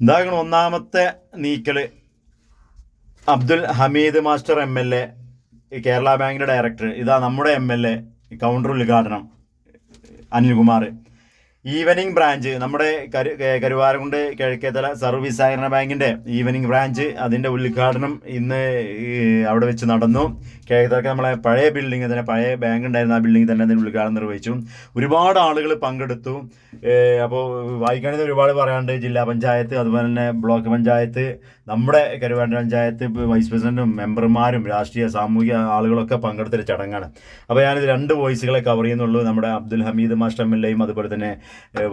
എന്താകണം ഒന്നാമത്തെ നീക്കൽ Abdul Hameed master M L A Kerala ബാങ്കിന്റെ director. ഇതാ നമ്മുടെ എം എൽ എ കൗണ്ടർ ഉദ്ഘാടനം അനിൽകുമാർ. ഈവനിങ് ബ്രാഞ്ച് നമ്മുടെ കരു കെ- കരുവാരക്കുണ്ട് കിഴക്കേത്തല സർവീസ് സഹകരണ ബാങ്കിന്റെ ഈവനിങ് ബ്രാഞ്ച് അതിന്റെ ഉദ്ഘാടനം ഇന്ന് അവിടെ വെച്ച് നടന്നു. കിഴക്കേത്തലക്ക് നമ്മളെ പഴയ ബിൽഡിംഗ് തന്നെ പഴയ ബാങ്ക് ഉണ്ടായിരുന്ന ആ ബിൽഡിംഗ് തന്നെ അതിന്റെ ഉദ്ഘാടനം നിർവഹിച്ചു. ഒരുപാട് ആളുകൾ പങ്കെടുത്തു. അപ്പോൾ വായിക്കുകയാണെങ്കിൽ ഒരുപാട് പറയാണ്ട് ജില്ലാ പഞ്ചായത്ത് അതുപോലെ തന്നെ ബ്ലോക്ക് പഞ്ചായത്ത് നമ്മുടെ കരുവാരൻ പഞ്ചായത്ത് വൈസ് പ്രസിഡന്റും മെമ്പർമാരും രാഷ്ട്രീയ സാമൂഹിക ആളുകളൊക്കെ പങ്കെടുത്തൊരു ചടങ്ങാണ്. അപ്പോൾ ഞാനിത് രണ്ട് വോയിസുകളെ കവർ ചെയ്യുന്നുള്ളൂ. നമ്മുടെ അബ്ദുൽ ഹമീദ് മാസ്റ്റർ എയും അതുപോലെ തന്നെ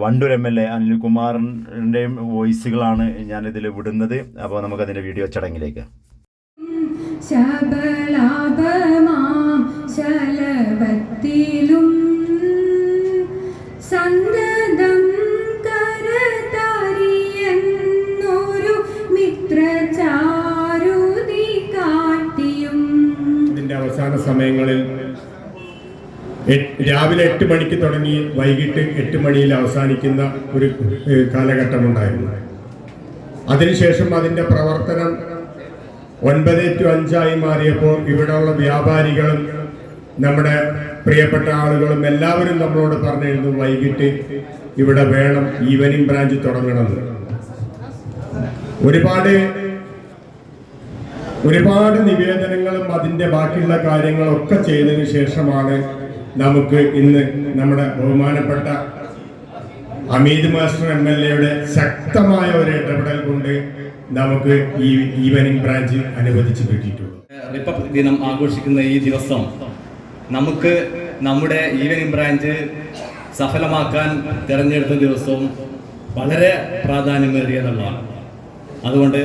വണ്ടൂർ എം എൽ എ അനിൽകുമാറിന്റെയും വോയിസുകളാണ് ഞാനിതിൽ വിടുന്നത്. അപ്പോൾ നമുക്കതിന്റെ വീഡിയോ ചടങ്ങിലേക്ക്. ശബലാഭമാം ശലഭത്തിലും സന്തതം കരതറിയെന്നൊരു മിത്രചാരുതി കാട്ടിയും ഇതിന്റെ അവസാന സമയങ്ങളിൽ രാവിലെ എട്ട് മണിക്ക് തുടങ്ങി വൈകിട്ട് എട്ട് മണിയിൽ അവസാനിക്കുന്ന ഒരു കാലഘട്ടമുണ്ടായിരുന്നു. അതിനുശേഷം അതിന്റെ പ്രവർത്തനം ഒൻപത് ടു അഞ്ചായി മാറിയപ്പോൾ ഇവിടെയുള്ള വ്യാപാരികളും നമ്മുടെ പ്രിയപ്പെട്ട ആളുകളും എല്ലാവരും നമ്മളോട് പറഞ്ഞിരുന്നു വൈകിട്ട് ഇവിടെ വേണം ഈവനിങ് ബ്രാഞ്ച് തുടങ്ങണമെന്ന്. ഒരുപാട് ഒരുപാട് നിവേദനങ്ങളും അതിന്റെ ബാക്കിയുള്ള കാര്യങ്ങളൊക്കെ ചെയ്തതിനു ശേഷമാണ് നമുക്ക് ഇന്ന് നമ്മുടെ ബഹുമാനപ്പെട്ട അമീദ് മാസ്റ്റർ എം എൽ എയുടെ ശക്തമായ ഒരു ഇടപെടൽ കൊണ്ട് നമുക്ക് ഈ ഈവനിങ് ബ്രാഞ്ച് അനുവദിച്ചു കിട്ടിയിട്ടുള്ളൂ റിപ്പബ്ലിക് ദിനം ആഘോഷിക്കുന്ന ഈ ദിവസം നമുക്ക് നമ്മുടെ ഈവനിങ് ബ്രാഞ്ച് സഫലമാക്കാൻ തിരഞ്ഞെടുത്ത ദിവസവും വളരെ പ്രാധാന്യമേറിയതുള്ളതാണ്. അതുകൊണ്ട്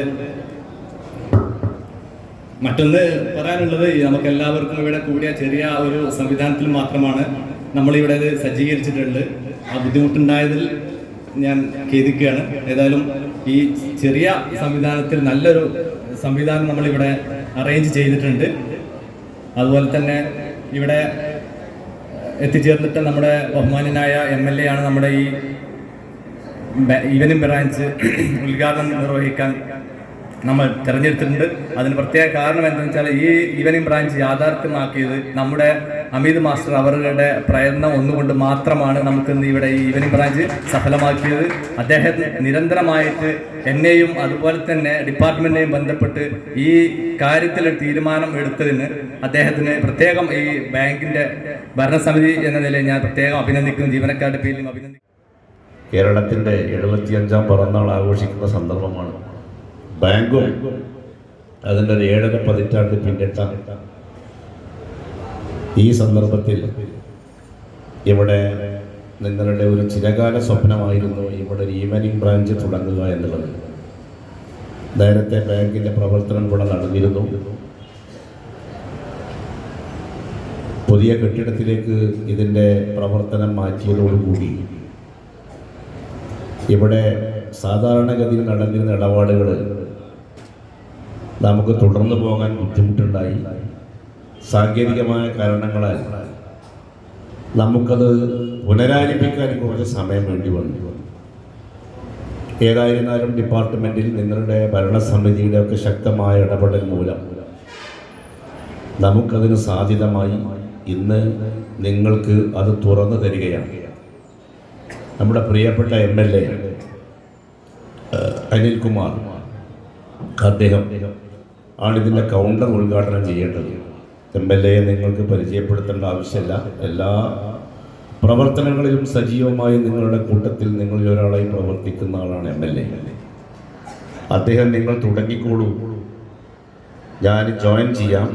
മറ്റൊന്ന് പറയാനുള്ളത് നമുക്ക് എല്ലാവർക്കും ഇവിടെ കൂടിയ ചെറിയ ഒരു സംവിധാനത്തിൽ മാത്രമാണ് നമ്മളിവിടെ ഇത് സജ്ജീകരിച്ചിട്ടുണ്ട്. ആ ബുദ്ധിമുട്ടുണ്ടായതിൽ ഞാൻ ഖേദിക്കുകയാണ്. ഏതായാലും ഈ ചെറിയ സംവിധാനത്തിൽ നല്ലൊരു സംവിധാനം നമ്മളിവിടെ അറേഞ്ച് ചെയ്തിട്ടുണ്ട്. അതുപോലെ തന്നെ ഇവിടെ എത്തിച്ചേർന്നിട്ട് നമ്മുടെ ബഹുമാനനായ എം എൽ എ ആണ് നമ്മുടെ ഈ ഇവനും ബ്രാഞ്ച് ഉദ്ഘാടനം നിർവഹിക്കാൻ നമ്മൾ തിരഞ്ഞെടുത്തിട്ടുണ്ട്. അതിന് പ്രത്യേക കാരണം എന്താണെന്ന് വെച്ചാൽ ഈ ഈവനിങ് ബ്രാഞ്ച് യാഥാർത്ഥ്യമാക്കിയത് നമ്മുടെ അമിത് മാസ്റ്റർ അവരുടെ പ്രയത്നം ഒന്നുകൊണ്ട് മാത്രമാണ് നമുക്ക് ഇന്ന് ഇവിടെ ഈ ഈവനിങ് ബ്രാഞ്ച് സഫലമാക്കിയത്. അദ്ദേഹം നിരന്തരമായിട്ട് എന്നെയും അതുപോലെ തന്നെ ഡിപ്പാർട്ട്മെന്റിനെയും ബന്ധപ്പെട്ട് ഈ കാര്യത്തിൽ തീരുമാനം എടുത്തതിന് അദ്ദേഹത്തിന് പ്രത്യേകം ഈ ബാങ്കിന്റെ ഭരണസമിതി എന്ന നിലയിൽ ഞാൻ പ്രത്യേകം അഭിനന്ദിക്കുന്നു. ജീവനക്കാരുടെ പേരിലും അഭിനന്ദിക്കുന്നു കേരളത്തിന്റെ എഴുപത്തിയഞ്ചാം പിറന്നാൾ ആഘോഷിക്കുന്ന സന്ദർഭമാണ്. ബാങ്കും അതിന്റെ ഒരു ഏഴര പതിറ്റാണ്ട് പിന്നിട്ട ഈ സന്ദർഭത്തിൽ ഇവിടെ നിങ്ങളുടെ ഒരു ചിരകാല സ്വപ്നമായിരുന്നു ഇവിടെ ഒരു ഈവനിങ് ബ്രാഞ്ച് തുടങ്ങുക എന്നുള്ളത്. നേരത്തെ ബാങ്കിന്റെ പ്രവർത്തനം ഇവിടെ നടന്നിരുന്നു. പുതിയ കെട്ടിടത്തിലേക്ക് ഇതിന്റെ പ്രവർത്തനം മാറ്റിയതോടുകൂടി ഇവിടെ സാധാരണഗതിയിൽ നടന്നിരുന്ന ഇടപാടുകൾ നമുക്ക് തുടർന്നു പോകാൻ ബുദ്ധിമുട്ടുണ്ടായി. സാങ്കേതികമായ കാരണങ്ങളാൽ നമുക്കത് പുനരാരംഭിക്കാൻ കുറച്ച് സമയം വേണ്ടി വന്നു. ഏതായിരുന്നാലും ഡിപ്പാർട്ട്മെന്റിൽ നിങ്ങളുടെ ഭരണസമിതിയുടെ ഒക്കെ ശക്തമായ ഇടപെടൽ മൂലം നമുക്കതിന് സാധ്യതമായി ഇന്ന് നിങ്ങൾക്ക് അത് തുറന്നു തരികയാണ്. നമ്മുടെ പ്രിയപ്പെട്ട എം എൽ എ അനിൽകുമാർ അദ്ദേഹം ആണിതിന്റെ കൗണ്ടർ ഉദ്ഘാടനം ചെയ്യേണ്ടത്. എം എൽ എയെ നിങ്ങൾക്ക് പരിചയപ്പെടുത്തേണ്ട ആവശ്യമില്ല. എല്ലാ പ്രവർത്തനങ്ങളിലും സജീവമായി നിങ്ങളുടെ കൂട്ടത്തിൽ നിങ്ങളിൽ ഒരാളായി പ്രവർത്തിക്കുന്ന ആളാണ് എം എൽ എ അദ്ദേഹം നിങ്ങൾ തുടങ്ങിക്കോളൂ. ഞാൻ ജോയിൻ ചെയ്യാം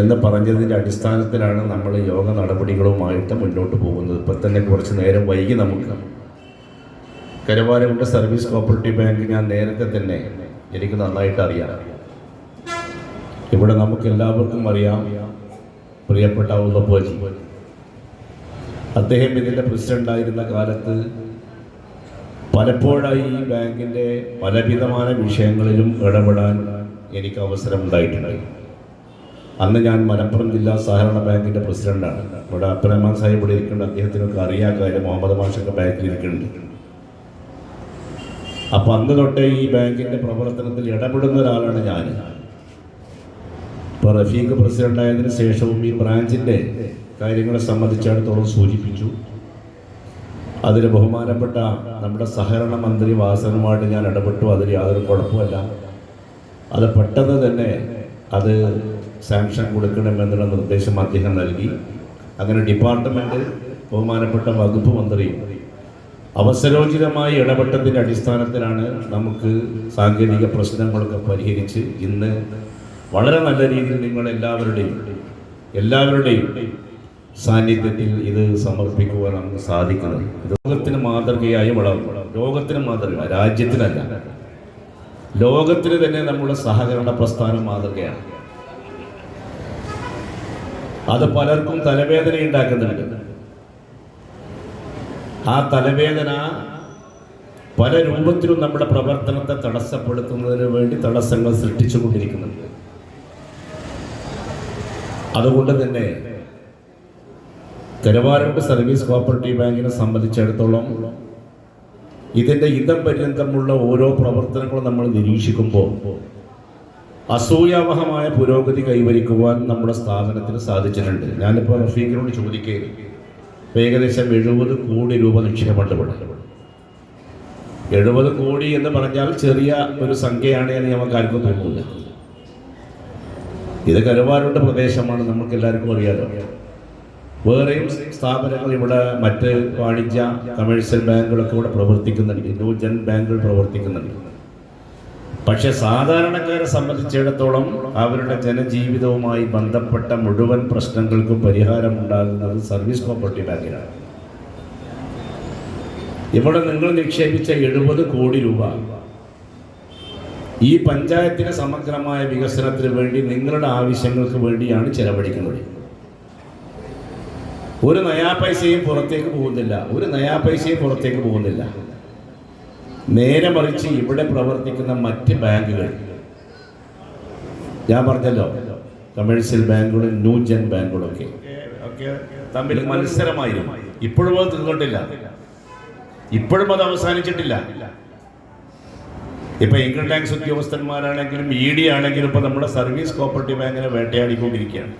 എന്ന് പറഞ്ഞതിന്റെ അടിസ്ഥാനത്തിലാണ് നമ്മൾ യോഗ നടപടികളുമായിട്ട് മുന്നോട്ട് പോകുന്നത്. ഇപ്പം തന്നെ കുറച്ച് നേരം വൈകി നമുക്ക്. കരുവാരകുണ്ട് സർവീസ് കോപ്പറേറ്റീവ് ബാങ്ക് ഞാൻ നേരത്തെ തന്നെ എനിക്ക് നന്നായിട്ട് അറിയാം. ഇവിടെ നമുക്ക് എല്ലാവർക്കും അറിയാം പ്രിയപ്പെട്ട ഉള്ളപ്പോജി അദ്ദേഹം ഇതിന്റെ പ്രസിഡന്റായിരുന്ന കാലത്ത് പലപ്പോഴായി ഈ ബാങ്കിന്റെ പലവിധമായ വിഷയങ്ങളിലും ഇടപെടാൻ എനിക്ക് അവസരം ഉണ്ടായിട്ടുണ്ട് അന്ന് ഞാൻ മലപ്പുറം ജില്ലാ സഹകരണ ബാങ്കിന്റെ പ്രസിഡന്റാണ് ഇവിടെ അബ്ദുറഹ്മാൻ സാഹിബ് ഇവിടെ ഇരിക്കുന്നുണ്ട്. അദ്ദേഹത്തിനൊക്കെ അറിയാൻ കാര്യം. മുഹമ്മദ് മാഷൊക്കെ ബാങ്കിൽ ഇരിക്കുന്നുണ്ട്. അപ്പം അന്ന് തൊട്ടേ ഈ ബാങ്കിന്റെ പ്രവർത്തനത്തിൽ ഇടപെടുന്ന ഒരാളാണ് ഞാൻ ഇപ്പോൾ റഫീഖ് പ്രസിഡന്റ് ആയതിനു ശേഷവും ഈ ബ്രാഞ്ചിന്റെ കാര്യങ്ങളെ സംബന്ധിച്ചിടത്തോളം സൂചിപ്പിച്ചു. അതിൽ ബഹുമാനപ്പെട്ട നമ്മുടെ സഹകരണ മന്ത്രി വാസനുമായിട്ട് ഞാൻ ഇടപെട്ടു. അതിൽ യാതൊരു കുഴപ്പമില്ല അത് പെട്ടെന്ന് തന്നെ അത് സാങ്ഷൻ കൊടുക്കണമെന്നുള്ള നിർദ്ദേശം അദ്ദേഹം നൽകി. അങ്ങനെ ഡിപ്പാർട്ട്മെന്റ് ബഹുമാനപ്പെട്ട വകുപ്പ് മന്ത്രി അവസരോചിതമായി ഇടപെട്ടതിന്റെ അടിസ്ഥാനത്തിലാണ് നമുക്ക് സാങ്കേതിക പ്രശ്നങ്ങളൊക്കെ പരിഹരിച്ച് ഇന്ന് വളരെ നല്ല രീതിയിൽ നിങ്ങൾ എല്ലാവരുടെയും എല്ലാവരുടെയും സാന്നിധ്യത്തിൽ ഇത് സമർപ്പിക്കുവാൻ നമുക്ക് സാധിക്കുന്നത് ലോകത്തിന് മാതൃകയായി വളർന്നു ലോകത്തിന് മാതൃക രാജ്യത്തിനല്ല. ലോകത്തിന് തന്നെ നമ്മുടെ സഹകരണ പ്രസ്ഥാനം മാതൃകയാണ്. അത് പലർക്കും തലവേദന ഉണ്ടാക്കുന്നുണ്ട് ആ തലവേദന പല രൂപത്തിലും നമ്മുടെ പ്രവർത്തനത്തെ തടസ്സപ്പെടുത്തുന്നതിന് വേണ്ടി തടസ്സങ്ങൾ സൃഷ്ടിച്ചുകൊണ്ടിരിക്കുന്നുണ്ട്. അതുകൊണ്ട് തന്നെ കരുവാരണ്ട് സർവീസ് കോപ്പറേറ്റീവ് ബാങ്കിനെ സംബന്ധിച്ചിടത്തോളം ഇതിന്റെ ഇതം പര്യന്തമുള്ള ഓരോ പ്രവർത്തനങ്ങളും നമ്മൾ നിരീക്ഷിക്കുമ്പോൾ അസൂയാവഹമായ പുരോഗതി കൈവരിക്കുവാൻ നമ്മുടെ സ്ഥാപനത്തിന് സാധിച്ചിട്ടുണ്ട്. ഞാനിപ്പോൾ റഫീഖിനോട് ചോദിക്കേ ഏകദേശം എഴുപത് കോടി രൂപ നിക്ഷേപമുണ്ട് ഇവിടെ. എഴുപത് കോടി എന്ന് പറഞ്ഞാൽ ചെറിയ ഒരു സംഖ്യയാണ് എന്ന് നമുക്ക് ആർക്കും തോന്നുന്നില്ല. ഇത് കരുവാരുടെ പ്രദേശമാണ് നമുക്ക് എല്ലാവർക്കും അറിയാലോ. വേറെയും സ്ഥാപനങ്ങൾ ഇവിടെ മറ്റ് വാണിജ്യ കമേഴ്സ്യൽ ബാങ്കുകളൊക്കെ ഇവിടെ പ്രവർത്തിക്കുന്നുണ്ട്. ന്യൂജൻ ബാങ്കുകൾ പ്രവർത്തിക്കുന്നുണ്ട്. പക്ഷെ സാധാരണക്കാരെ സംബന്ധിച്ചിടത്തോളം അവരുടെ ജനജീവിതവുമായി ബന്ധപ്പെട്ട മുഴുവൻ പ്രശ്നങ്ങൾക്കും പരിഹാരം ഉണ്ടാകുന്നത് സർവീസ് പ്രോപ്പർട്ടി ബാങ്കിലാണ്. ഇവിടെ നിങ്ങൾ നിക്ഷേപിച്ച എഴുപത് കോടി രൂപ ഈ പഞ്ചായത്തിന് സമഗ്രമായ വികസനത്തിന് വേണ്ടി നിങ്ങളുടെ ആവശ്യങ്ങൾക്ക് വേണ്ടിയാണ് ചെലവഴിക്കുന്നത്. ഒരു നയാ പൈസയും പുറത്തേക്ക് പോകുന്നില്ല. ഒരു നയാ പൈസയും പുറത്തേക്ക് പോകുന്നില്ല. നേരെ മറിച്ച് ഇവിടെ പ്രവർത്തിക്കുന്ന മറ്റ് ബാങ്കുകൾ. ഞാൻ പറഞ്ഞല്ലോ കമേഴ്സ്യൽ ബാങ്കുകളും ന്യൂജൻ ബാങ്കുകളൊക്കെ. തമ്മിൽ മത്സരമായിരുന്നു. ഇപ്പോഴും അത് തീർന്നിട്ടില്ല ഇപ്പോഴും അത് അവസാനിച്ചിട്ടില്ല. ഇപ്പൊ ഇൻകം ടാക്സ് ഉദ്യോഗസ്ഥന്മാരാണെങ്കിലും ഇ ഡി ആണെങ്കിലും ഇപ്പൊ നമ്മുടെ സർവീസ് കോപ്പറേറ്റീവ് ബാങ്കിനെ വേട്ടയാടിക്കൊണ്ടിരിക്കുകയാണ്.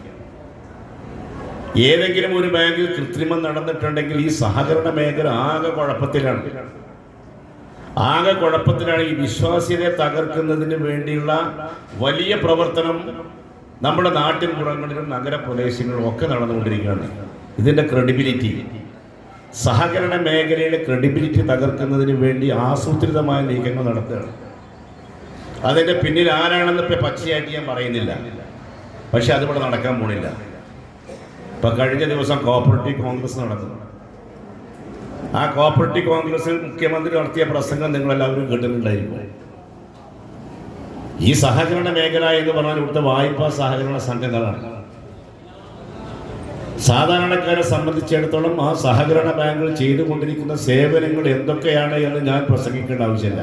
ഏതെങ്കിലും ഒരു ബാങ്കിൽ കൃത്രിമം നടന്നിട്ടുണ്ടെങ്കിൽ ഈ സഹകരണ മേഖല ആകെ കുഴപ്പത്തിലാണ്. ആകെ കുഴപ്പത്തിലാണ് ഈ വിശ്വാസ്യതയെ തകർക്കുന്നതിന് വേണ്ടിയുള്ള വലിയ പ്രവർത്തനം നമ്മുടെ നാട്ടിൻ പുറങ്ങളിലും നഗരപ്രദേശങ്ങളിലും ഒക്കെ നടന്നുകൊണ്ടിരിക്കുകയാണ്. ഇതിന്റെ ക്രെഡിബിലിറ്റി സഹകരണ മേഖലയിലെ ക്രെഡിബിലിറ്റി തകർക്കുന്നതിന് വേണ്ടി ആസൂത്രിതമായ നീക്കങ്ങൾ നടത്തുകയാണ് അതിന്റെ പിന്നിൽ ആരാണെന്ന് ഇപ്പം പച്ചയായിട്ട് ഞാൻ പറയുന്നില്ല. പക്ഷെ അതിവിടെ നടക്കാൻ പോണില്ല. ഇപ്പം കഴിഞ്ഞ ദിവസം കോപ്പറേറ്റീവ് കോൺഗ്രസ് നടന്നു. ആ കോപ്പറേറ്റീവ് കോൺഗ്രസിൽ മുഖ്യമന്ത്രി നടത്തിയ പ്രസംഗം നിങ്ങളെല്ലാവരും കേട്ടിട്ടുണ്ടായിരിക്കും. ഈ സഹകരണ മേഖല എന്ന് പറഞ്ഞാൽ ഇവിടുത്തെ വായ്പാ സഹകരണ സംഘങ്ങളാണ് സാധാരണക്കാരെ സംബന്ധിച്ചിടത്തോളം ആ സഹകരണ ബാങ്കുകൾ ചെയ്തുകൊണ്ടിരിക്കുന്ന സേവനങ്ങൾ എന്തൊക്കെയാണ് എന്ന് ഞാൻ പ്രസംഗിക്കേണ്ട ആവശ്യമില്ല.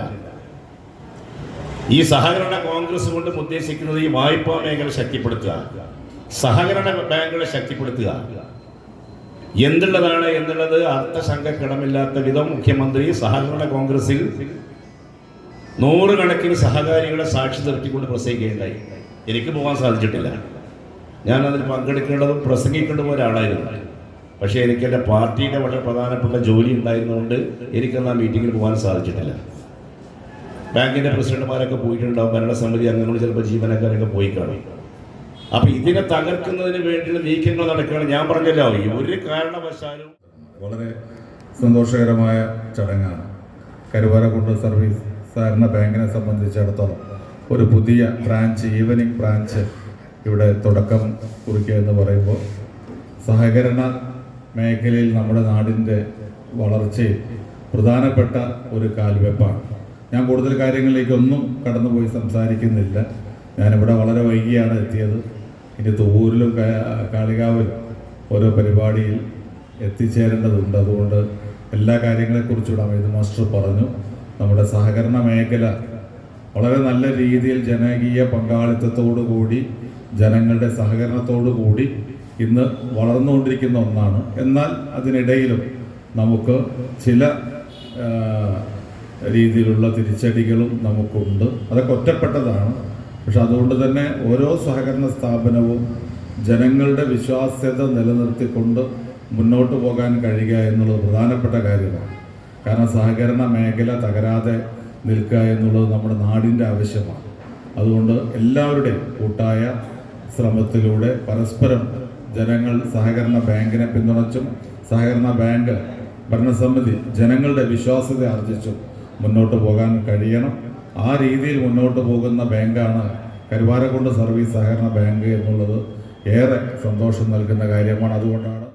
ഈ സഹകരണ കോൺഗ്രസ് കൊണ്ട് ഉദ്ദേശിക്കുന്നത് ഈ വായ്പാ മേഖല ശക്തിപ്പെടുത്തുക. സഹകരണ ബാങ്കുകളെ ശക്തിപ്പെടുത്തുക. എന്തുള്ളതാണ് എന്നുള്ളത് അർത്ഥശങ്കക്കിടമില്ലാത്ത വിധം മുഖ്യമന്ത്രി സഹകരണ കോൺഗ്രസിൽ നൂറുകണക്കിന് സഹകാരികളെ സാക്ഷി നിർത്തിക്കൊണ്ട് പ്രസംഗിക്കുകയുണ്ടായി. എനിക്ക് പോകാൻ സാധിച്ചിട്ടില്ല. ഞാൻ അതിൽ പങ്കെടുക്കേണ്ടതും പ്രസംഗിക്കേണ്ടതും ഒരാളായിരുന്നു. പക്ഷേ എനിക്ക് എന്റെ പാർട്ടിയുടെ വളരെ പ്രധാനപ്പെട്ട ജോലി ഉണ്ടായിരുന്നുകൊണ്ട് എനിക്കന്ന് ആ മീറ്റിങ്ങിൽ പോകാൻ സാധിച്ചിട്ടില്ല. ബാങ്കിന്റെ പ്രസിഡന്റുമാരൊക്കെ പോയിട്ടുണ്ടാവും ഭരണസമിതി അംഗങ്ങൾ ചിലപ്പോൾ ജീവനക്കാരൊക്കെ പോയി കാണും. അപ്പം ഇതിനെ തകർക്കുന്നതിന് വേണ്ടിയുള്ള നീക്കങ്ങൾ നടക്കുകയാണ് ഞാൻ പറഞ്ഞല്ലോ. ഒരു കാരണവശാലും വളരെ സന്തോഷകരമായ ചടങ്ങാണ്. കരുവാര കരുവാരക്കുണ്ട് സർവീസ് സഹകരണ ബാങ്കിനെ സംബന്ധിച്ചിടത്തോളം ഒരു പുതിയ ബ്രാഞ്ച് ഈവനിങ് ബ്രാഞ്ച് ഇവിടെ തുടക്കം കുറിക്കുക എന്ന് പറയുമ്പോൾ സഹകരണ മേഖലയിൽ നമ്മുടെ നാടിന്റെ വളർച്ചയിൽ പ്രധാനപ്പെട്ട ഒരു കാൽവെപ്പാണ്. ഞാൻ കൂടുതൽ കാര്യങ്ങളിലേക്കൊന്നും കടന്നുപോയി സംസാരിക്കുന്നില്ല. ഞാനിവിടെ വളരെ വൈകിയാണ് എത്തിയത്. ഇനി തൂരിലും കാ- കാളികാവിലും ഓരോ പരിപാടിയിൽ എത്തിച്ചേരേണ്ടതുണ്ട്. അതുകൊണ്ട് എല്ലാ കാര്യങ്ങളെക്കുറിച്ചും അമിത് മാസ്റ്റർ പറഞ്ഞു. നമ്മുടെ സഹകരണ മേഖല വളരെ നല്ല രീതിയിൽ ജനകീയ പങ്കാളിത്തത്തോടു കൂടി ജനങ്ങളുടെ സഹകരണത്തോടു കൂടി ഇന്ന് വളർന്നുകൊണ്ടിരിക്കുന്ന ഒന്നാണ്. എന്നാൽ അതിനിടയിലും നമുക്ക് ചില രീതിയിലുള്ള തിരിച്ചടികളും നമുക്കുണ്ട്. അതൊക്കെ ഒറ്റപ്പെട്ടതാണ്. പക്ഷെ അതുകൊണ്ട് തന്നെ ഓരോ സഹകരണ സ്ഥാപനവും ജനങ്ങളുടെ വിശ്വാസ്യത നിലനിർത്തിക്കൊണ്ട് മുന്നോട്ട് പോകാൻ കഴിയുക എന്നുള്ളത് പ്രധാനപ്പെട്ട കാര്യമാണ്. കാരണം സഹകരണ മേഖല തകരാതെ നിൽക്കുക എന്നുള്ളത് നമ്മുടെ നാടിന്റെ ആവശ്യമാണ്. അതുകൊണ്ട് എല്ലാവരുടെയും കൂട്ടായ ശ്രമത്തിലൂടെ പരസ്പരം ജനങ്ങൾ സഹകരണ ബാങ്കിനെ പിന്തുണച്ചും സഹകരണ ബാങ്ക് ഭരണസമിതി ജനങ്ങളുടെ വിശ്വാസ്യത ആർജിച്ചും മുന്നോട്ട് പോകാൻ കഴിയണം. ആ രീതിയിൽ മുന്നോട്ട് പോകുന്ന ബാങ്കാണ് കരുവാരക്കുണ്ട് സർവീസ് സഹകരണ ബാങ്ക് എന്നുള്ളത്. ഏറെ സന്തോഷം നൽകുന്ന കാര്യമാണ്. അതുകൊണ്ടാണ്